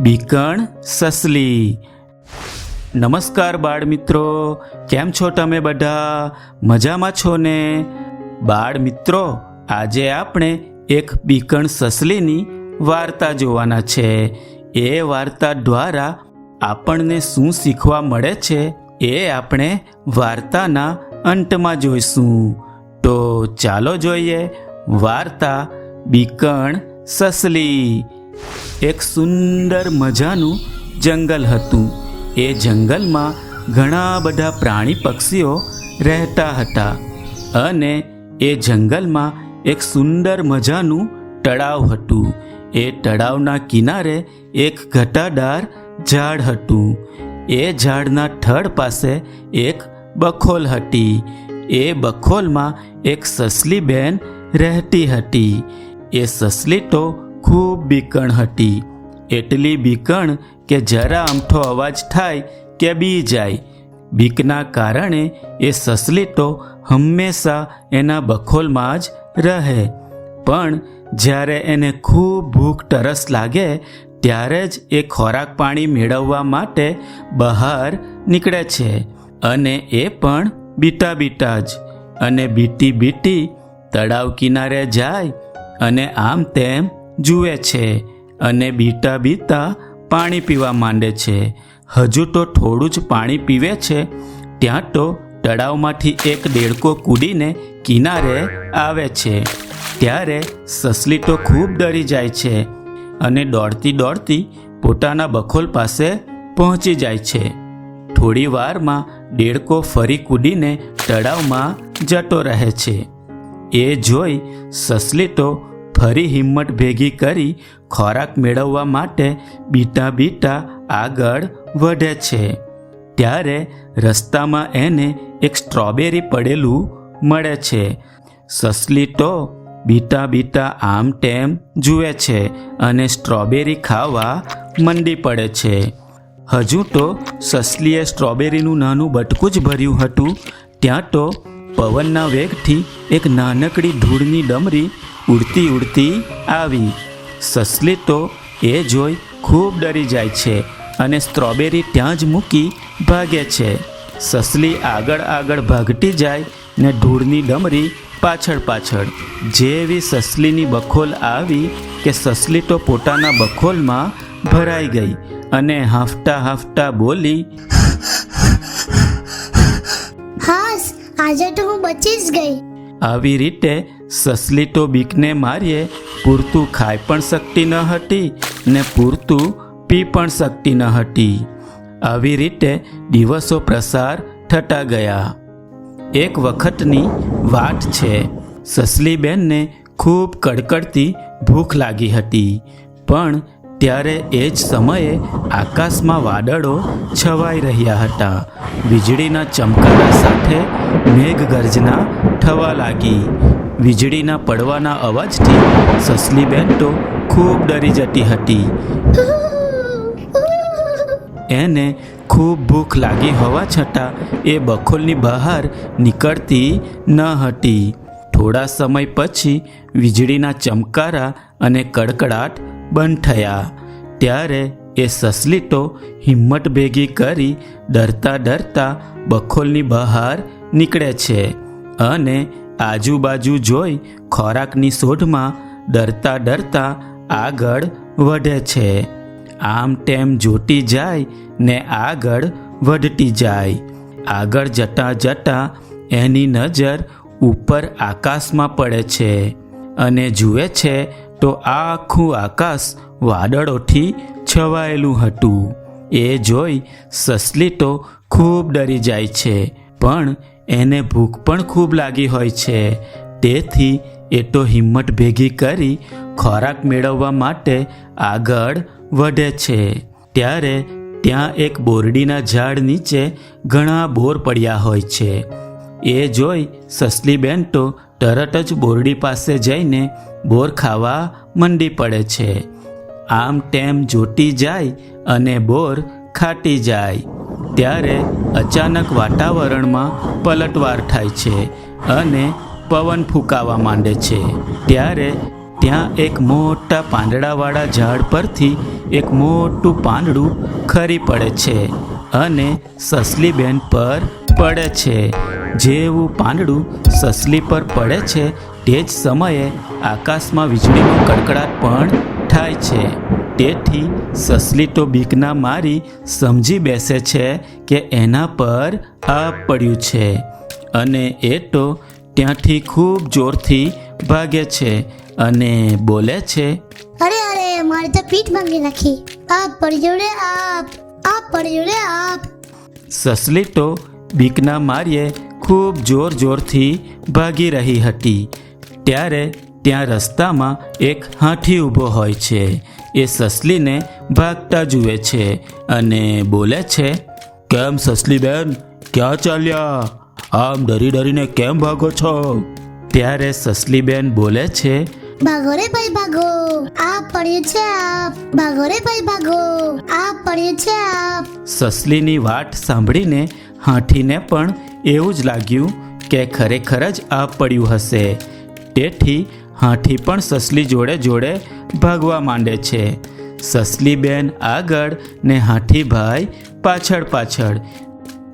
બીકણ સસલી. નમસ્કાર બાળ મિત્રો કેમ છો તમે બધા? મજામાં છો ને? બાળ મિત્રો આજે આપણે એક બીકણ સસલીની વાર્તા જોવાના છે. એ વાર્તા દ્વારા આપણને શું શીખવા મળે છે એ આપણે વાર્તાના અંતમાં જોઈશું. તો ચાલો જોઈએ વાર્તા બીકણ સસલી. એક સુંદર મજાનું જંગલ હતું. એ જંગલમાં ઘણા બધા પ્રાણી પક્ષીઓ રહેતા હતા અને એ જંગલમાં એક સુંદર મજાનું તળાવ હતું. એ તળાવના કિનારે એક ઘટાદાર ઝાડ હતું. એ ઝાડના થડ પાસે એક બખોલ હતી. એ બખોલમાં એક સસલી બેન રહેતી હતી. એ સસલી તો ખૂબ બીકણ હતી. એટલી બીકણ કે જરા અમથો અવાજ થાય કે બી જાય. બીકના કારણે એ સસલી તો હંમેશા એના બખોલમાં જ રહે. પણ જ્યારે એને ખૂબ ભૂખ તરસ લાગે, ત્યારે જ એ ખોરાક પાણી મેળવવા માટે બહાર નીકળે છે અને એ પણ બીટા બીટા જ. અને બીટી બીટી તળાવ કિનારે જાય અને આમ તેમ જુએ છે અને બીટા બીતા પાણી પીવા માંડે છે. હજુ તો થોડું જ પાણી પીવે છે. ત્યાં તો તળાવમાંથી એક દેડકો કૂદીને કિનારે આવે છે. ત્યારે સસલી તો ખૂબ ડરી જાય છે અને દોડતી દોડતી પોતાના બખોલ પાસે પહોંચી જાય છે. થોડી વારમાં દેડકો ફરી કૂદીને તળાવમાં જતો રહે છે. એ જોઈ સસલી તો ફરી હિંમત ભેગી કરી ખોરાક મેળવવા માટે બીટા બીટા આગળ વધે છે. ત્યારે રસ્તામાં એને એક સ્ટ્રોબેરી પડેલું મળે છે. સસલી તો બીટા બીટા આમ તેમ જુએ છે અને સ્ટ્રોબેરી ખાવા મંડી પડે છે. હજુ તો સસલીએ સ્ટ્રોબેરીનું નાનું બટકું જ ભર્યું હતું. ત્યાં તો પવનના વેગથી એક નાનકડી ધૂળની ડમરી ઉડતી ઉડતી આવી. સસલી તો એ જોઈ ખૂબ ડરી જાય છે અને સ્ટ્રોબેરી ત્યાં જ મૂકી ભાગે છે. સસલી આગળ આગળ ભાગતી જાય ને ધૂળની ડમરી પાછળ પાછળ. જેવી સસલીની બખોલ આવી કે સસલી તો પોતાના બખોલમાં ભરાઈ ગઈ અને હાફતા હાફતા બોલી હાસ આજે તો હું બચી જ ગઈ. આવી રીતે સસલી તો બીકને મારીએ, પૂરતું ખાઈ પણ શકતી ન હતી ને પૂરતું પી પણ શકતી ન હતી. આવી રીતે દિવસો પ્રસાર થતા ગયા. એક વખતની વાત છે સસલી બેનને ખૂબ કડકડતી ભૂખ લાગી હતી, પણ ત્યારે એ જ સમયે આકાશમાં વાદળો છવાઈ રહ્યા હતા. વીજળીના ચમકારા સાથે મેઘગર્જના થવા લાગી. વીજળીના પડવાના અવાજથી સસલી બેન તો ખૂબ ડરી જતી હતી. એને ખૂબ ભૂખ લાગી હોવા છતાં એ બખોલની બહાર નીકળતી ન હતી. થોડા સમય પછી વીજળીના ચમકારા અને કડકડાટ બંધ થયા. ત્યારે એ સસલી તો હિંમત ભેગી કરી ડરતા ડરતા બખોલની બહાર નીકળે છે અને આજુબાજુ જોઈ ખોરાકની શોધમાં ડરતા ડરતા આગળ વધે છે. આમ તેમ જોતી જાય ને આગળ વધતી જાય. આગળ જતા જતા એની નજર ઉપર આકાશમાં પડે છે અને જુએ છે તો આખું આકાશ વાદળોથી છવાયેલું હતું. એ જોઈ સસલી તો ખૂબ ડરી જાય છે. પણ એને ભૂખ પણ ખૂબ લાગી હોય છે. તેથી એ તો હિંમત ભેગી કરી ખોરાક મેળવવા માટે આગળ વધે છે. ત્યારે ત્યાં એક બોરડીના ઝાડ નીચે ઘણા બોર પડ્યા હોય છે. એ જોઈ સસલી બેન તો તરત જ બોરડી પાસે જઈને બોર ખાવા મંડી પડે છે. આમ તેમ જોતી જાય અને બોર ખાટી જાય. ત્યારે અચાનક વાતાવરણમાં પલટવાર થાય છે અને પવન ફૂંકાવા માંડે છે. ત્યારે ત્યાં એક મોટા પાંદડાવાળા ઝાડ પરથી એક મોટું પાંદડું ખરી પડે છે અને સસલીબેન પર પડે છે. જેવું પાંદડું સસલી પર પડે છે તે જ સમયે આકાશમાં વીજળીનો કડકડાટ પણ થાય છે. તેથી સસલી તો બીકના મારી સમજી બેસે છે કે એના પર આ પડ્યું છે. અને એ તો ત્યાંથી ખૂબ જોરથી ભાગે છે અને બોલે છે અરે અરે મારે તો પીઠ ભાંગી નાખી. આપ પડ્યો રે આપ. આપ પડ્યો રે આપ. સસલી તો બીકના મારીએ ખૂબ જોર જોરથી ભાગી રહી હતી. ત્યારે ત્યાં રસ્તામાં એક હાથી ઊભો હોય છે. એ સસલીને ભાગતા જુએ છે અને બોલે છે કેમ સસલી બેન? ક્યાં ચાલ્યા? આમ ડરી ડરીને કેમ ભાગો છો? ત્યારે સસલી બેન બોલે છે ભાગો રે ભાઈ ભાગો આપ પડ્યું છે આપ. ભાગો રે ભાઈ ભાગો આ પડ્યું છે આપ. સસલીની વાટ સાંભળીને હાથીને પણ એવું જ લાગ્યું કે ખરેખર જ આ પડ્યું હશે. તેથી હાથી પણ સસલી જોડે જોડે ભાગવા માંડે છે. સસલીબેન આગળ ને હાથીભાઈ પાછળ પાછળ.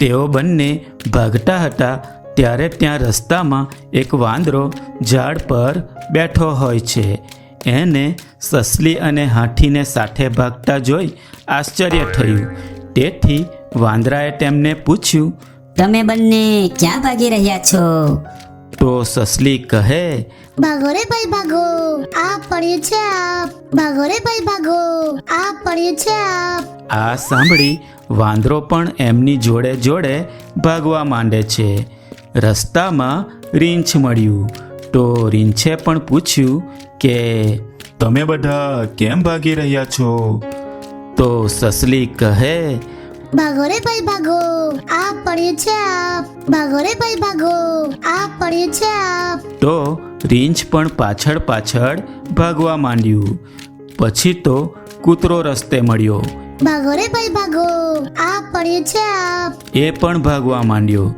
તેઓ બંને ભાગતા હતા ત્યારે ત્યાં રસ્તામાં એક વાંદરો ઝાડ પર બેઠો હોય છે. એને સસલી અને હાથીને સાથે ભાગતા જોઈ આશ્ચર્ય થયું. તેથી વાંદરાએ તેમને પૂછ્યું, તમે બંને ક્યાં ભાગી રહ્યા છો? તો સસલી કહે ભાગો રે ભાઈ ભાગો આ પડ્યું છે આપ. ભાગો રે ભાઈ ભાગો આ પડ્યું છે આપ. આ સાંભળી વાંદરો પણ એમની જોડે જોડે ભાગવા માંડે છે. રસ્તામાં રીંછ મળ્યું. તો રીંછે પણ પૂછ્યું કે તમે બધા કેમ ભાગી રહ્યા છો? તો સસલી કહે ભાગો રે ભાઈ ભાગો આ પડ્યું છે આપ. ભાગો રે ભાઈ ભાગો આ પડ્યું છે આપ. તો રીંછ પણ પાછળ પાછળ ભાગવા માંડ્યું. પછી તો કૂતરો રસ્તે મળ્યો. ભાગો રે ભાઈ ભાગો આ પડ્યું છે આપ. એ પણ ભાગવા માંડ્યો.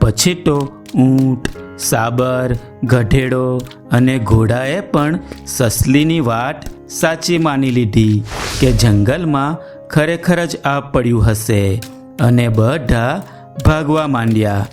પછી તો ઊંટ સાબર ગઢેડો અને ઘોડાએ પણ સસલીની વાત સાચી માની લીધી કે જંગલમાં ખરેખર જ આ પડ્યું હશે અને બધા ભાગવા માંડ્યા.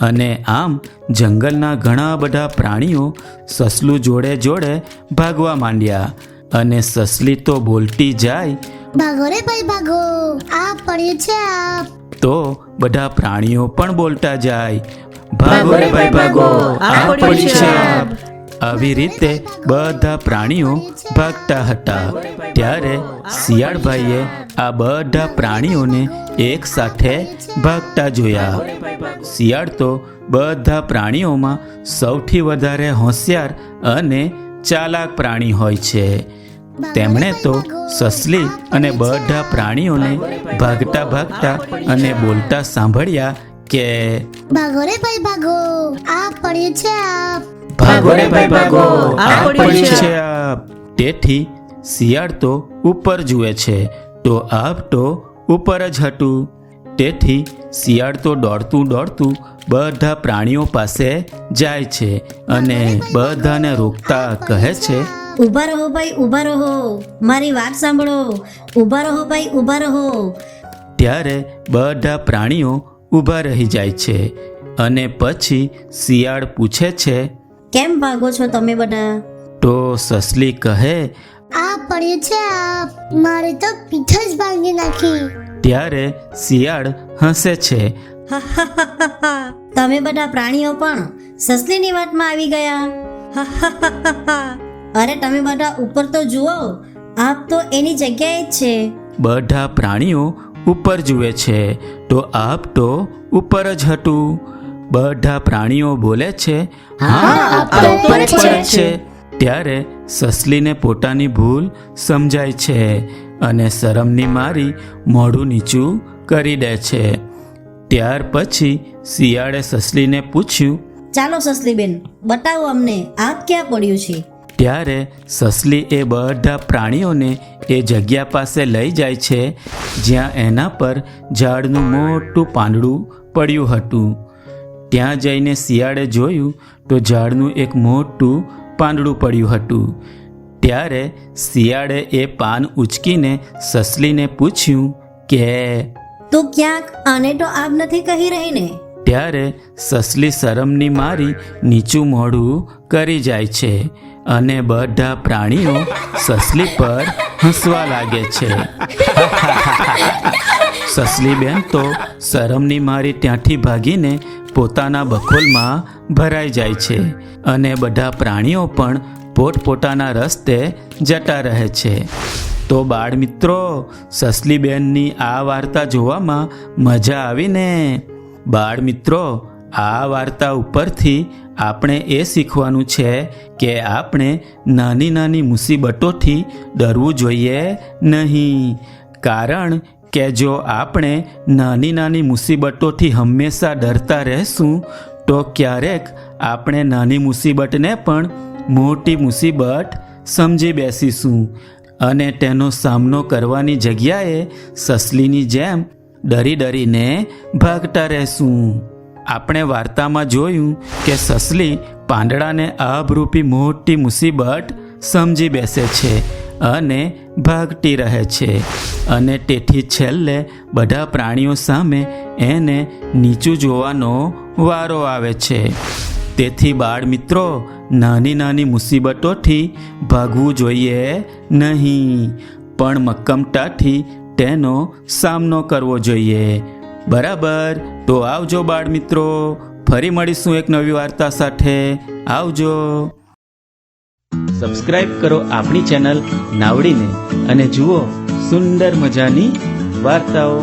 અને આમ જંગલના ઘણા બધા પ્રાણીઓ સસલું જોડે જોડે ભાગવા માંડ્યા. અને સસલી તો બોલતી જાય. ભાગો રે ભાઈ ભાગો આ પડ્યું છે આપ. તો બધા પ્રાણીઓ પણ બોલતા જાય. ભાગો રે ભાઈ ભાગો આ પડ્યું છે આપ. આવી રીતે બધા પ્રાણીઓ ભાગતા હતા. ત્યારે શિયાળભાઈએ આ બધા પ્રાણીઓને એક સાથે ભાગતા જોયા. શિયાળ તો બધા પ્રાણીઓમાં સૌથી વધારે હોશિયાર અને ચાલાક પ્રાણી હોય છે. તેમણે તો સસલી અને બધા પ્રાણીઓને ભાગતા ભાગતા અને બોલતા સાંભળ્યા કે, ભાગો રે ભાઈ ભાગો, આ પડ્યું છે આપ. ભાગો રે ભાઈ ભાગો. આ પડ્યું. છે આપ. તેથી શિયાળ તો ઉપર જુએ છે તો આપ તો ઉપર જ હતું. તેથી શિયાળ તો દોડતું દોડતું બધા પ્રાણીઓ પાસે જાય છે અને બધાને રોકતા કહે છે ઊભા રહો ભાઈ ઊભા રહો. મારી વાત સાંભળો. ઊભા રહો ભાઈ ઊભા રહો. ત્યારે બધા પ્રાણીઓ ઊભા રહી જાય છે અને પછી શિયાળ પૂછે છે કેમ ભાગો છો તમે બધા? તો સસલી કહે આ પડ્યું છે આપ. મારે તો પીઠ જ ભાંગી નાખી. ત્યારે શિયાળ હસે છે. તમે બધા પ્રાણીઓ પણ સસલીની વાતમાં આવી ગયા? અરે તમે બધા ઉપર તો જુઓ આપ તો એની જગ્યાએ જ છે. બધા પ્રાણીઓ ઉપર જુએ છે તો આપ તો ઉપર જ હતું બધા પ્રાણીઓ બોલે છે હા ઉપર છે. ત્યારે સસલીને પોતાની ભૂલ સમજાય છે અને શરમની મારી મોઢું નીચું કરી દે છે. ત્યાર પછી શિયાળે સસલીને પૂછ્યું ચાલો સસલીબેન બતાવો અમને આ ક્યાં પડ્યું છે? ત્યારે સસલી એ બધા પ્રાણીઓને એ જગ્યા પાસે લઈ જાય છે જ્યાં એના પર ઝાડનું મોટું પાંદડું પડ્યું હતું. ત્યાં જઈને શિયાળે જોયું તો ઝાડનું એક મોટું પાંદડું પડ્યું હતું. ત્યારે શિયાળે એ પાન ઉચકીને સસલીને પૂછ્યું કે તું ક્યાંક આને તો આમ નથી કહી રહી ને ત્યારે સસલી શરમની મારી નીચું મોઢું કરી જાય છે અને બધા પ્રાણીઓ સસલી પર હસવા લાગે છે. સસલી બેન તો શરમની મારી ત્યાંથી ભાગીને પોતાના બખોલમાં ભરાઈ જાય છે અને બધા પ્રાણીઓ પણ પોતપોતાના રસ્તે જતા રહે છે. તો બાળ મિત્રો સસલી બેનની આ વાર્તા જોવામાં મજા આવીને? બાળ મિત્રો આ વાર્તા ઉપરથી આપણે એ શીખવાનું છે કે આપણે નાની નાની મુસીબતોથી ડરવું જોઈએ નહીં. કારણ કે જો આપણે નાની નાની મુસીબતોથી હંમેશા ડરતા રહેશું. તો ક્યારેક આપણે નાની મુસીબતને પણ મોટી મુસીબત સમજી બેસીશું અને તેનો સામનો કરવાની જગ્યાએ સસલીની જેમ ડરી ડરીને ભાગતા રહેશું. આપણે વાર્તામાં જોયું કે સસલી પાંદડાને આભરૂપી મોટી મુસીબત સમજી બેસે છે. અને ભાગતી રહે છે. અને તેથી છેલ્લે બધા પ્રાણીઓ સામે એને નીચું જોવાનો વારો આવે છે. તેથી બાળ મિત્રો નાની નાની મુસીબતોથી ભાગવું જોઈએ નહીં, પણ મક્કમતાથી તેનો સામનો કરવો જોઈએ. બરાબર? તો આવજો બાળ મિત્રો ફરી મળીશું એક નવી વાર્તા સાથે. આવજો. સબસ્ક્રાઇબ કરો આપણી ચેનલ નાવડીને અને જુઓ સુંદર મજાની વાર્તાઓ.